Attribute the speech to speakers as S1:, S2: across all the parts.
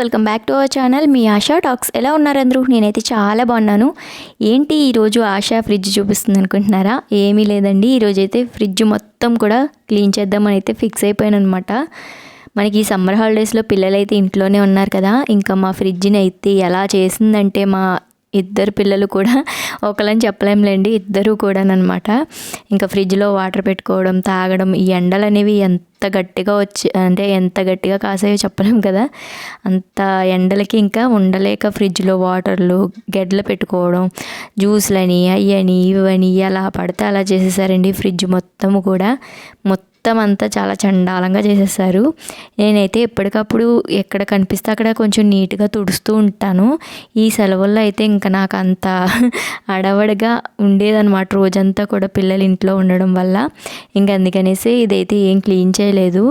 S1: Welcome back to our channel. Me Asha talks. ఎలా ఉన్నారు అందరూ? నేనైతే చాలా బాగున్నాను. ఏంటి ఈరోజు ఆశా ఫ్రిడ్జ్ చూపిస్తుంది అనుకుంటున్నారా? ఏమీ లేదండి. ఈరోజు అయితే ఫ్రిడ్జ్ మొత్తం కూడా క్లీన్ చేద్దామని అయితే ఫిక్స్ అయిపోయాను అనమాట మనకి ఈ సమ్మర్ హాలిడేస్లో పిల్లలు అయితే ఇంట్లోనే ఉన్నారు కదా. ఇంకా మా ఫ్రిడ్జ్ని అయితే ఎలా చేసిందంటే మా ఇద్దరు పిల్లలు కూడా ఒకళ్ళని చెప్పలేంలేండి ఇద్దరు కూడానమాట ఇంకా ఫ్రిడ్జ్లో వాటర్ పెట్టుకోవడం తాగడం ఈ ఎండలు అనేవి ఎంత గట్టిగా వచ్చి అంటే ఎంత గట్టిగా కాసాయో చెప్పలేం కదా. అంత ఎండలకి ఇంకా ఉండలేక ఫ్రిడ్జ్లో వాటర్లు గెడ్లు పెట్టుకోవడం జ్యూస్లని అయ్యని ఇవని అలా పడితే అలా చేసేసారండి ఫ్రిడ్జ్ మొత్తము కూడా. మొత్తం మొత్తం అంతా చాలా చండాలంగా చేసేసారు. నేనైతే ఎప్పటికప్పుడు ఎక్కడ కనిపిస్తే అక్కడ కొంచెం నీట్గా తుడుస్తూ ఉంటాను. ఈ సెలవుల్లో అయితే ఇంకా నాకు అంత అడవడగా ఉండేదన్నమాట. రోజంతా కూడా పిల్లలు ఇంట్లో ఉండడం వల్ల. ఇంక అందుకనేసి ఇదైతే ఏం క్లీన్ చేయలేదు.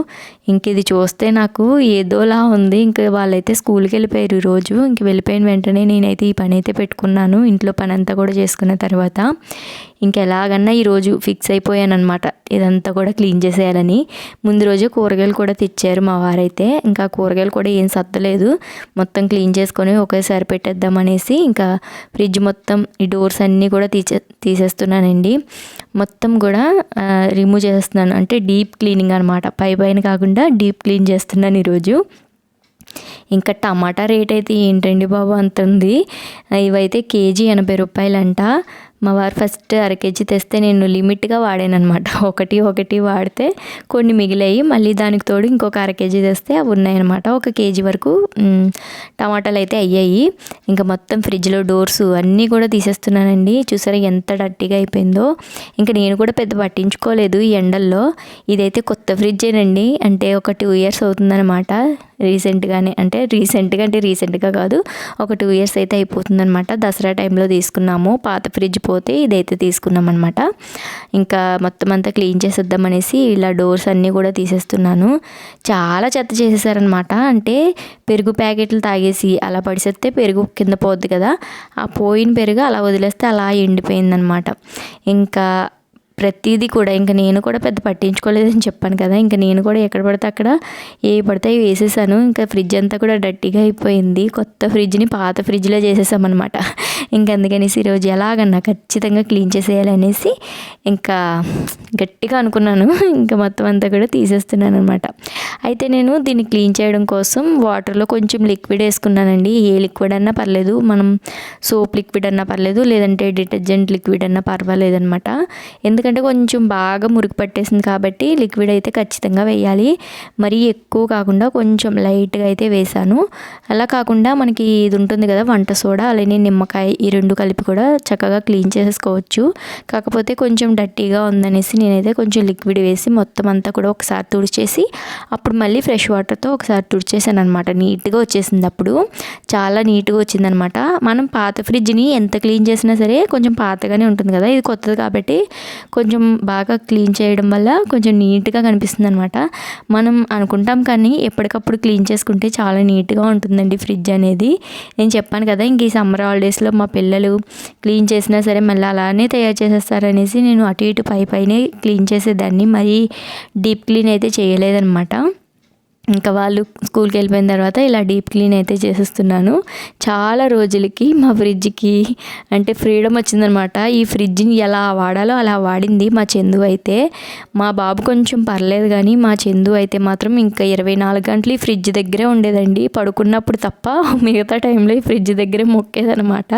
S1: ఇంక ఇది చూస్తే నాకు ఏదోలా ఉంది. ఇంక వాళ్ళైతే స్కూల్కి వెళ్ళిపోయారు రోజు. ఇంక వెళ్ళిపోయిన వెంటనే నేనైతే ఈ పని అయితే పెట్టుకున్నాను. ఇంట్లో పని అంతా కూడా చేసుకున్న తర్వాత. ఇంకెలాగన్నా ఈరోజు ఫిక్స్ అయిపోయాను అనమాట ఇదంతా కూడా క్లీన్ చేసేయాలని. ముందు రోజే కూరగాయలు కూడా తెచ్చారు మా వారైతే. ఇంకా కూరగాయలు కూడా ఏం సత్తలేదు మొత్తం క్లీన్ చేసుకొని ఒకేసారి పెట్టేద్దామనేసి ఇంకా ఫ్రిడ్జ్ మొత్తం ఈ డోర్స్ అన్నీ కూడా తీసే తీసేస్తున్నానండి. మొత్తం కూడా రిమూవ్ చేస్తున్నాను అంటే డీప్ క్లీనింగ్ అనమాట పై పైన కాకుండా డీప్ క్లీన్ చేస్తున్నాను ఈరోజు. ఇంకా టమాటా రేట్ అయితే ఏంటండి బాబు అంత ఉంది. ఇవైతే కేజీ ఎనభై రూపాయలంట. మా వారు ఫస్ట్ అర కేజీ తెస్తే నేను లిమిట్గా వాడానమాట ఒకటి ఒకటి వాడితే కొన్ని మిగిలాయి మళ్ళీ దానికి తోడు ఇంకొక అర కేజీ తెస్తే అవి ఉన్నాయన్నమాట. ఒక కేజీ వరకు టమాటాలు అయితే అయ్యాయి. ఇంకా మొత్తం ఫ్రిడ్జ్లో డోర్స్ అన్నీ కూడా తీసేస్తున్నానండి. చూసారా ఎంత డట్టిగా అయిపోయిందో. ఇంకా నేను కూడా పెద్ద పట్టించుకోలేదు ఈ ఎండల్లో. ఇదైతే కొత్త ఫ్రిడ్జేనండి. అంటే ఒక టూ ఇయర్స్ అవుతుందన్నమాట. రీసెంట్గానే అంటే రీసెంట్గా అంటే రీసెంట్గా కాదు ఒక టూ ఇయర్స్ అయితే అయిపోతుందన్నమాట. దసరా టైంలో తీసుకున్నాము. పాత ఫ్రిడ్జ్ పోతే ఇదైతే తీసుకున్నాం అనమాట ఇంకా మొత్తం అంతా క్లీన్ చేసేద్దామనేసి ఇలా డోర్స్ అన్నీ కూడా తీసేస్తున్నాను. చాలా చెత్త చేసేసారనమాట అంటే పెరుగు ప్యాకెట్లు తాగేసి అలా పడిసేస్తే పెరుగు కింద పోద్ది కదా ఆ పోయిన పెరుగు అలా వదిలేస్తే అలా ఎండిపోయిందనమాట ఇంకా ప్రతిదీ కూడా ఇంకా నేను కూడా పెద్ద పట్టించుకోలేదని చెప్పాను కదా ఇంకా నేను కూడా ఎక్కడ పడితే అక్కడ ఏ పడితే అవి వేసేసాను. ఇంకా ఫ్రిడ్జ్ అంతా కూడా డట్టిగా అయిపోయింది. కొత్త ఫ్రిడ్జ్ని పాత ఫ్రిడ్జ్లో చేసేసామన్నమాట. ఇంకా అందుకనేసి ఈరోజు ఎలాగన్నా ఖచ్చితంగా క్లీన్ చేసేయాలనేసి ఇంకా గట్టిగా అనుకున్నాను. ఇంకా మొత్తం అంతా కూడా తీసేస్తున్నాను అనమాట అయితే నేను దీన్ని క్లీన్ చేయడం కోసం వాటర్లో కొంచెం లిక్విడ్ వేసుకున్నానండి. ఏ లిక్విడ్ అన్నా పర్లేదు మనం సోప్ లిక్విడ్ అన్నా పర్లేదు లేదంటే డిటర్జెంట్ లిక్విడ్ అన్నా పర్వాలేదనమాట ఎందుకు ఎందుకంటే ఎందుకంటే కొంచెం బాగా మురికి పట్టేసింది కాబట్టి లిక్విడ్ అయితే ఖచ్చితంగా వేయాలి. మరీ ఎక్కువ కాకుండా కొంచెం లైట్గా అయితే వేసాను అలా కాకుండా మనకి ఇది ఉంటుంది కదా వంట సోడా అలానే నిమ్మకాయ ఈ రెండు కలిపి కూడా చక్కగా క్లీన్ చేసేసుకోవచ్చు. కాకపోతే కొంచెం డట్టీగా ఉందనేసి నేనైతే కొంచెం లిక్విడ్ వేసి మొత్తం అంతా కూడా ఒకసారి తుడిచేసి అప్పుడు మళ్ళీ ఫ్రెష్ వాటర్తో ఒకసారి తుడిచేసాను అనమాట నీట్గా వచ్చేసింది అప్పుడు. చాలా నీట్గా వచ్చిందనమాట మనం పాత ఫ్రిడ్జ్ని ఎంత క్లీన్ చేసినా సరే కొంచెం పాతగానే ఉంటుంది కదా ఇది కొత్తది కాబట్టి కొంచెం బాగా క్లీన్ చేయడం వల్ల కొంచెం నీట్గా కనిపిస్తుంది అనమాట మనం అనుకుంటాం కానీ ఎప్పటికప్పుడు క్లీన్ చేసుకుంటే చాలా నీట్గా ఉంటుందండి ఫ్రిడ్జ్ అనేది. నేను చెప్పాను కదా ఇంక ఈ సమ్మర్ హాలిడేస్లో మా పిల్లలు క్లీన్ చేసినా సరే మళ్ళీ అలానే తయారు చేసేస్తారనేసి నేను అటు ఇటు పై పైనే క్లీన్ చేసేదాన్ని. మరీ డీప్ క్లీన్ అయితే చేయలేదన్నమాట. ఇంకా వాళ్ళు స్కూల్కి వెళ్ళిపోయిన తర్వాత ఇలా డీప్ క్లీన్ అయితే చేసేస్తున్నాను. చాలా రోజులకి మా ఫ్రిడ్జ్కి అంటే ఫ్రీడమ్ వచ్చిందనమాట. ఈ ఫ్రిడ్జ్ని ఎలా వాడాలో అలా వాడింది మా చందు అయితే. మా బాబు కొంచెం పర్లేదు కానీ మా చందు అయితే మాత్రం ఇంకా ఇరవై నాలుగు గంటలు ఈ ఫ్రిడ్జ్ దగ్గరే ఉండేదండి. పడుకున్నప్పుడు తప్ప మిగతా టైంలో ఈ ఫ్రిడ్జ్ దగ్గరే మొక్కేదనమాట.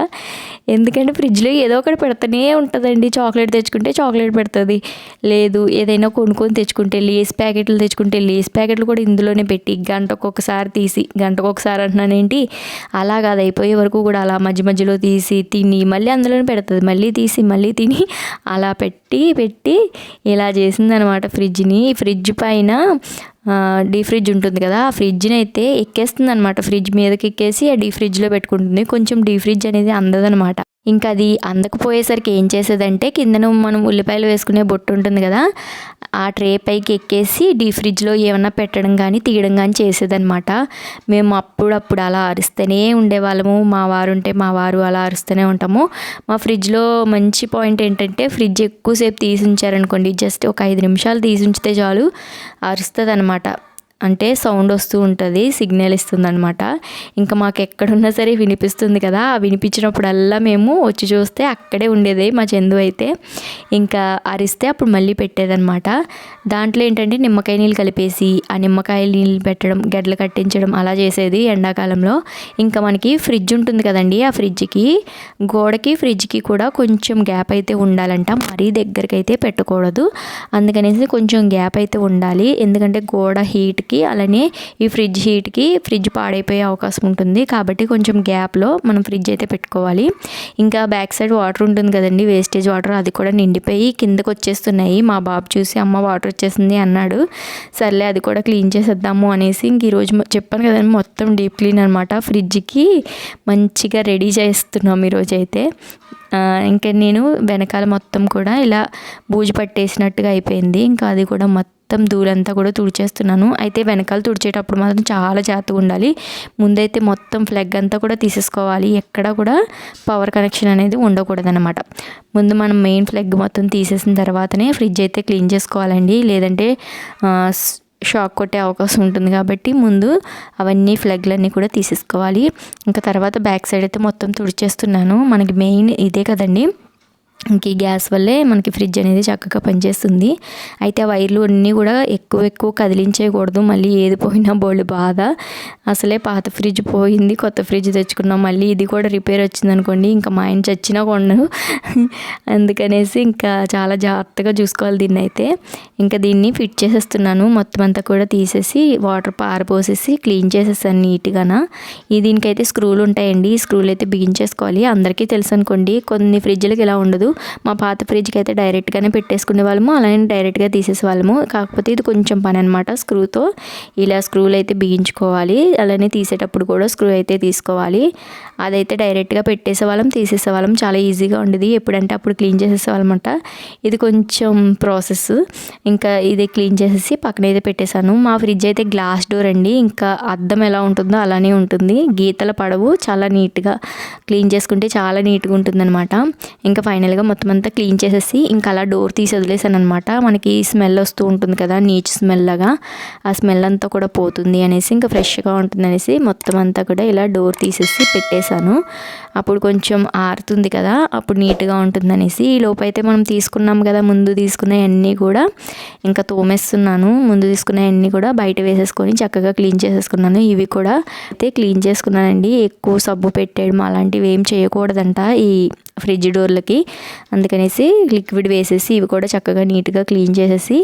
S1: ఎందుకంటే ఫ్రిడ్జ్లో ఏదో ఒకటి పెడుతూనే ఉంటుందండి. చాక్లెట్ తెచ్చుకుంటే చాక్లెట్ పెడుతుంది. లేదు ఏదైనా కొనుక్కొని తెచ్చుకుంటే లేస్ ప్యాకెట్లు తెచ్చుకుంటే లేస్ ప్యాకెట్లు కూడా ఇందులో అందులోనే పెట్టి గంటకొకసారి తీసి గంటకొకసారి అంటున్నాను ఏంటి అలా కాదు అయిపోయే వరకు కూడా అలా మధ్య మధ్యలో తీసి తిని మళ్ళీ అందులోనే పెడుతుంది మళ్ళీ తీసి మళ్ళీ తిని అలా పెట్టి పెట్టి ఇలా చేసిందనమాట ఫ్రిడ్జ్ని. ఫ్రిడ్జ్ పైన డీ ఫ్రిడ్జ్ ఉంటుంది కదా ఆ ఫ్రిడ్జ్ని అయితే ఎక్కేస్తుంది అనమాట ఫ్రిడ్జ్ మీదకి ఎక్కేసి ఆ డీ ఫ్రిడ్జ్లో పెట్టుకుంటుంది. కొంచెం డీ ఫ్రిడ్జ్ అనేది అందదనమాట. ఇంకా అది అందకపోయేసరికి ఏం చేసేదంటే కిందన మనం ఉల్లిపాయలు వేసుకునే బొట్టు ఉంటుంది కదా ఆ ట్రే పైకి ఎక్కేసి డీ ఫ్రిడ్జ్లో ఏమన్నా పెట్టడం కానీ తీయడం కానీ చేసేదనమాట మేము అప్పుడప్పుడు అలా అరుస్తూనే ఉండేవాళ్ళము. మా వారు ఉంటే మా వారు అలా అరుస్తూనే ఉంటాము. మా ఫ్రిడ్జ్లో మంచి పాయింట్ ఏంటంటే ఫ్రిడ్జ్ ఎక్కువసేపు తీసి ఉంచారనుకోండి జస్ట్ ఒక ఐదు నిమిషాలు తీసి ఉంచితే చాలు అరుస్తుంది అనమాట అంటే సౌండ్ వస్తూ ఉంటుంది సిగ్నల్ ఇస్తుంది అనమాట ఇంకా మాకు ఎక్కడున్నా సరే వినిపిస్తుంది కదా ఆ వినిపించినప్పుడల్లా మేము వచ్చి చూస్తే అక్కడే ఉండేది మా చందు అయితే. ఇంకా అరిస్తే అప్పుడు మళ్ళీ పెట్టేదనమాట దాంట్లో ఏంటంటే నిమ్మకాయ నీళ్ళు కలిపేసి ఆ నిమ్మకాయ నీళ్ళు పెట్టడం గడ్డలు కట్టించడం అలా చేసేది ఎండాకాలంలో. ఇంకా మనకి ఫ్రిడ్జ్ ఉంటుంది కదండి ఆ ఫ్రిడ్జ్కి గోడకి ఫ్రిడ్జ్కి కూడా కొంచెం గ్యాప్ అయితే ఉండాలంట. మరీ దగ్గరికి అయితే పెట్టకూడదు. అందుకనేసి కొంచెం గ్యాప్ అయితే ఉండాలి. ఎందుకంటే గోడ హీట్కి అలానే ఈ ఫ్రిడ్జ్ హీట్కి ఫ్రిడ్జ్ పాడైపోయే అవకాశం ఉంటుంది. కాబట్టి కొంచెం గ్యాప్లో మనం ఫ్రిడ్జ్ అయితే పెట్టుకోవాలి. ఇంకా బ్యాక్ సైడ్ వాటర్ ఉంటుంది కదండి వేస్టేజ్ వాటర్ అది కూడా నిండిపోయి కిందకు వచ్చేస్తున్నాయి. మా బాబు చూసి అమ్మ వాటర్ వచ్చేసింది అన్నాడు. సర్లే అది కూడా క్లీన్ చేసేద్దాము అనేసి ఇంక ఈరోజు చెప్పాను కదండి మొత్తం డీప్ క్లీన్ అనమాట ఫ్రిడ్జ్కి మంచిగా రెడీ చేస్తున్నాం ఈరోజు అయితే. ఇంకా నేను వెనకాల మొత్తం కూడా ఇలా బూజు పట్టేసినట్టుగా అయిపోయింది. ఇంకా అది కూడా మొత్తం మొత్తం ధూళంతా కూడా తుడిచేస్తున్నాను. అయితే వెనకాల తుడిచేటప్పుడు మాత్రం చాలా జాగ్రత్తగా ఉండాలి. ముందైతే మొత్తం ఫ్లగ్ అంతా కూడా తీసేసుకోవాలి. ఎక్కడ కూడా పవర్ కనెక్షన్ అనేది ఉండకూడదనమాట ముందు మనం మెయిన్ ఫ్లగ్ మొత్తం తీసేసిన తర్వాతనే ఫ్రిడ్జ్ అయితే క్లీన్ చేసుకోవాలండి. లేదంటే షాక్ కొట్టే అవకాశం ఉంటుంది కాబట్టి ముందు అవన్నీ ఫ్లగ్లన్నీ కూడా తీసేసుకోవాలి. ఇంకా తర్వాత బ్యాక్ సైడ్ అయితే మొత్తం తుడిచేస్తున్నాను. మనకి మెయిన్ ఇదే కదండి. ఈ గ్యాస్ వల్లే మనకి ఫ్రిడ్జ్ అనేది చక్కగా పనిచేస్తుంది. అయితే ఆ వైర్లు అన్నీ కూడా ఎక్కువ ఎక్కువ కదిలించేయకూడదు. మళ్ళీ ఏది పోయినా బోళ్ళు బాధ. అసలే పాత ఫ్రిడ్జ్ పోయింది కొత్త ఫ్రిడ్జ్ తెచ్చుకున్నాం. మళ్ళీ ఇది కూడా రిపేర్ వచ్చింది అనుకోండి ఇంకా మా ఆయన చచ్చినా కొండను అందుకనేసి ఇంకా చాలా జాగ్రత్తగా చూసుకోవాలి దీన్ని అయితే. ఇంకా దీన్ని ఫిట్ చేసేస్తున్నాను. మొత్తం అంతా కూడా తీసేసి వాటర్ పారపోసేసి క్లీన్ చేసేసాను నీట్గాన. ఈ దీనికైతే స్క్రూలు ఉంటాయండి. ఈ స్క్రూలు అయితే బిగించేసుకోవాలి అందరికీ తెలుసు అనుకోండి కొన్ని ఫ్రిడ్జ్లకి ఇలా ఉండదు. మా పాత ఫ్రిడ్జ్కి అయితే డైరెక్ట్గానే పెట్టేసుకునే వాళ్ళము అలానే డైరెక్ట్గా తీసేసేవాళ్ళము. కాకపోతే ఇది కొంచెం పని అనమాట స్క్రూతో. ఇలా స్క్రూలు అయితే బిగించుకోవాలి. అలానే తీసేటప్పుడు కూడా స్క్రూ అయితే తీసుకోవాలి. అదైతే డైరెక్ట్గా పెట్టేసే వాళ్ళం చాలా ఈజీగా ఉండేది. ఎప్పుడంటే అప్పుడు క్లీన్ చేసేసేవాళ్ళమాట. ఇది కొంచెం ప్రాసెస్ ఇంకా ఇది క్లీన్ చేసేసి పక్కన అయితే పెట్టేశాను. మా ఫ్రిడ్జ్ అయితే గ్లాస్ డోర్ అండి. ఇంకా అద్దం ఎలా ఉంటుందో అలానే ఉంటుంది. గీతల పడవు. చాలా నీట్గా క్లీన్ చేసుకుంటే చాలా నీట్గా ఉంటుందన్నమాట. ఇంకా ఫైనల్గా ఫైనల్గా మొత్తం అంతా క్లీన్ చేసేసి ఇంకా అలా డోర్ తీసి వదిలేసాను అనమాట మనకి స్మెల్ వస్తూ ఉంటుంది కదా నీచ్ స్మెల్ లాగా. ఆ స్మెల్ అంతా కూడా పోతుంది అనేసి ఇంకా ఫ్రెష్గా ఉంటుంది అనేసి మొత్తం అంతా కూడా ఇలా డోర్ తీసేసి పెట్టేశాను. అప్పుడు కొంచెం ఆరుతుంది కదా అప్పుడు నీట్గా ఉంటుంది అనేసి. ఈ లోపైతే మనం తీసుకున్నాం కదా ముందు తీసుకున్నవన్నీ కూడా ఇంకా తోమేస్తున్నాను. ముందు తీసుకున్నవన్నీ కూడా బయట వేసేసుకొని చక్కగా క్లీన్ చేసేసుకున్నాను. ఇవి కూడా అయితే క్లీన్ చేసుకున్నానండి. ఎక్కువ సబ్బు పెట్టేయడం అలాంటివి ఏం చేయకూడదంట ఈ ఫ్రిడ్జ్ డోర్లకి. అందుకనేసి లిక్విడ్ వేసేసి ఇవి కూడా చక్కగా నీట్గా క్లీన్ చేసేసి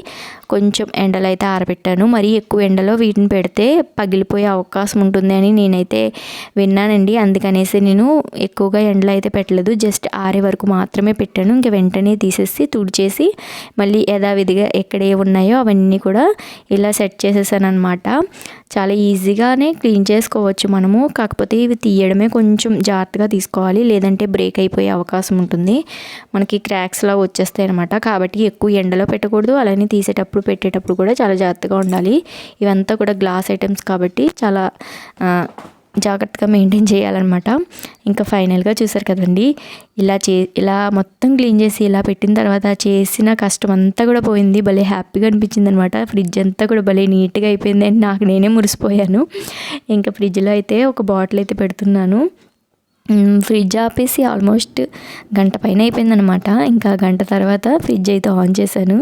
S1: కొంచెం ఎండలో అయితే ఆరబెట్టాను. మరీ ఎక్కువ ఎండలో వీటిని పెడితే పగిలిపోయే అవకాశం ఉంటుంది అని నేనైతే విన్నానండి. అందుకనేసి నేను ఎక్కువగా ఎండలో అయితే పెట్టలేదు. జస్ట్ ఆరే వరకు మాత్రమే పెట్టాను. ఇంకా వెంటనే తీసేసి తుడిచేసి మళ్ళీ యథావిధిగా ఎక్కడే ఉన్నాయో అవన్నీ కూడా ఇలా సెట్ చేసేసాను అనమాట చాలా ఈజీగానే క్లీన్ చేసుకోవచ్చు మనము. కాకపోతే ఇవి తీయడమే కొంచెం జాగ్రత్తగా తీసుకోవాలి. లేదంటే బ్రేక్ అయిపోయే అవకాశం ఉంటుంది. మనకి క్రాక్స్లా వచ్చేస్తాయి అనమాట కాబట్టి ఎక్కువ ఎండలో పెట్టకూడదు. అలానే తీసేటప్పుడు పెట్టేటప్పుడు కూడా చాలా జాగ్రత్తగా ఉండాలి. ఇవంతా కూడా గ్లాస్ ఐటమ్స్ కాబట్టి చాలా జాగ్రత్తగా మెయింటైన్ చేయాలన్నమాట. ఇంకా ఫైనల్గా చూసారు కదండి ఇలా చే ఇలా మొత్తం క్లీన్ చేసి ఇలా పెట్టిన తర్వాత చేసిన కష్టం అంతా కూడా పోయింది. భలే హ్యాపీగా అనిపించింది అనమాట ఫ్రిడ్జ్ అంతా కూడా భలే నీట్గా అయిపోయింది. అని నాకు నేనే మురిసిపోయాను. ఇంకా ఫ్రిడ్జ్లో అయితే ఒక బాటిల్ అయితే పెడుతున్నాను. ఫ్రిడ్జ్ ఆపేసి ఆల్మోస్ట్ గంట పైన అయిపోయిందనమాట ఇంకా గంట తర్వాత ఫ్రిడ్జ్ అయితే ఆన్ చేశాను.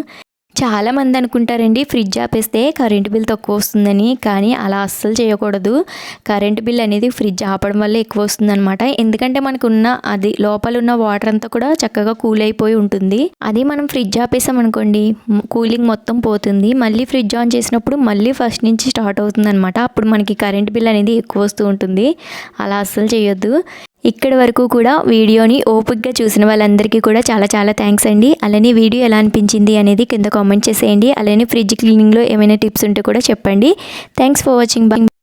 S1: చాలామంది అనుకుంటారండి ఫ్రిడ్జ్ ఆపేస్తే కరెంట్ బిల్ తక్కువ వస్తుందని కానీ అలా అస్సలు చేయకూడదు. కరెంట్ బిల్ అనేది ఫ్రిడ్జ్ ఆపడం వల్ల ఎక్కువ వస్తుందన్నమాట. ఎందుకంటే మనకు ఉన్న అది లోపల ఉన్న వాటర్ అంతా కూడా చక్కగా కూల్ అయిపోయి ఉంటుంది. అదే మనం ఫ్రిడ్జ్ ఆపేసాం అనుకోండి కూలింగ్ మొత్తం పోతుంది. మళ్ళీ ఫ్రిడ్జ్ ఆన్ చేసినప్పుడు మళ్ళీ ఫస్ట్ నుంచి స్టార్ట్ అవుతుందనమాట అప్పుడు మనకి కరెంట్ బిల్ అనేది ఎక్కువ వస్తూ ఉంటుంది. అలా అస్సలు చేయొద్దు. ఇక్కడి వరకు కూడా వీడియోని ఓపిక్గా చూసిన వాళ్ళందరికీ కూడా చాలా చాలా థ్యాంక్స్ అండి. అలానే వీడియో ఎలా అనిపించింది అనేది కింద కామెంట్ చేసేయండి. అలానే ఫ్రిడ్జ్ క్లీనింగ్లో ఏమైనా టిప్స్ ఉంటే కూడా చెప్పండి. Thanks for watching.